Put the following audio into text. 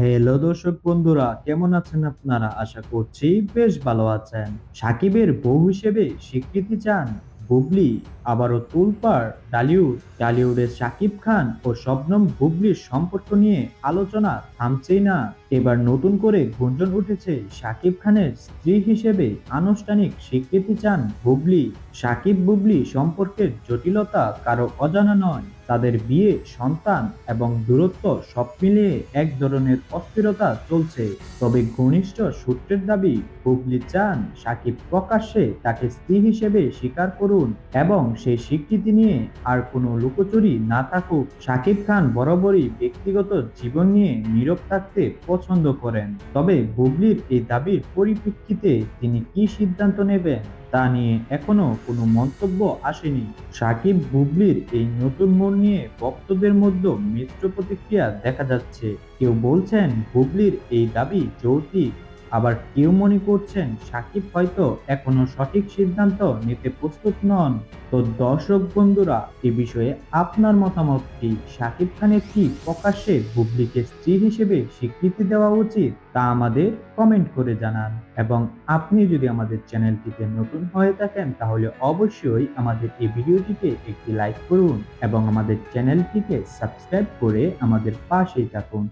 Hello দর্শক বন্ধুরা, কেমন আছেন আপনারা? আশা করছি বেশ ভালো আছেন। সাকিবের বউ হিসেবে স্বীকৃতি চান বুবলি। আবারও তুলপার টালিউড টালিউডের সাকিব খান ও শবনম বুবলির সম্পর্ক নিয়ে আলোচনা থামছেই না। এবার নতুন করে গুঞ্জন উঠেছে সাকিব খানের স্ত্রী হিসেবে আনুষ্ঠানিক স্বীকৃতি চান বুবলি। সাকিব বুবলি সম্পর্কের জটিলতা কারও অজানা নয়। তাদের বিয়ে, সন্তান এবং দূরত্ব সব মিলিয়ে এক ধরনের অস্থিরতা চলছে। তবে ঘনিষ্ঠ সূত্রের দাবি, বুবলি চান সাকিব প্রকাশ্যে তাকে স্ত্রী হিসেবে স্বীকার করুন এবং সেই স্বীকৃতি নিয়ে আর কোনো লুকোচুরি না থাকুক শাকিব খান বরাবরই ব্যক্তিগত জীবন নিয়ে নীরব থাকতে পছন্দ করেন। তবে বুবলির এই দাবির পরিপ্রেক্ষিতে তিনি কি সিদ্ধান্ত নেবেন তা নিয়ে এখনও কোনো মন্তব্য আসেনি। সাকিব বুবলির এই নতুন মোড় নিয়ে ভক্তদের মধ্যে মিশ্র প্রতিক্রিয়া দেখা যাচ্ছে। কেউ বলছেন বুবলির এই দাবি যৌক্তিক, আবার কেউ মনে করছেন সাকিব হয়তো এখনও সঠিক সিদ্ধান্ত নিতে প্রস্তুত নন। তো দর্শক বন্ধুরা, এ বিষয়ে আপনার মতামত কি? সাকিব খানের কি প্রকাশ্যে বুবলিকে স্ত্রী হিসেবে স্বীকৃতি দেওয়া উচিত তা আমাদের কমেন্ট করে জানান। এবং আপনি যদি আমাদের চ্যানেলটিতে নতুন হয়ে থাকেন, তাহলে অবশ্যই আমাদের এই ভিডিওটিকে একটি লাইক করুন এবং আমাদের চ্যানেলটিকে সাবস্ক্রাইব করে আমাদের পাশেই থাকুন।